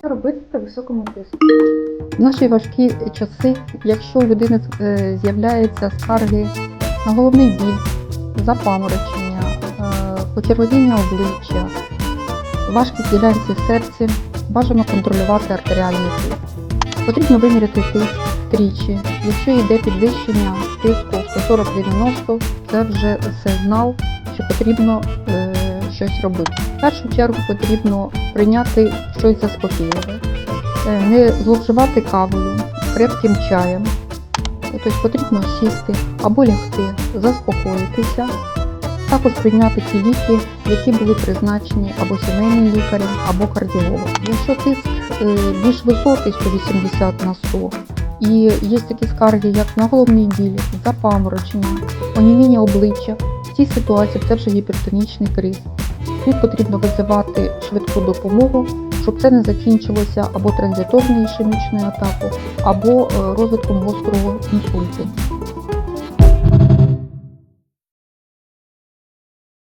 Що робити при високому тиску? В наші важкі часи, якщо у людини е, з'являються скарги на головний біль, запаморочення, е, почервоніння обличчя, важкість ділянці серця, бажано контролювати артеріальний тиск. Потрібно виміряти тиск тричі. Якщо йде підвищення тиску 140-90, це вже сигнал, що потрібно е, щось робити. В першу чергу потрібно прийняти щось заспокійливе. Е, не зловживати кавою, крепким чаєм. Тобто потрібно сісти або лягти, заспокоїтися, також прийняти ті ліки, які були призначені або сімейним лікарем, або кардіологом. Якщо тиск е, більш високий 180 на 100, і є такі скарги, як на головний біль, запаморочення, оніміння обличчя, в цій ситуації це вже гіпертонічний криз. Тут потрібно визивати швидку допомогу, щоб це не закінчилося або транзиторною ішемічною атакою, або е, розвитком гострого інсульту.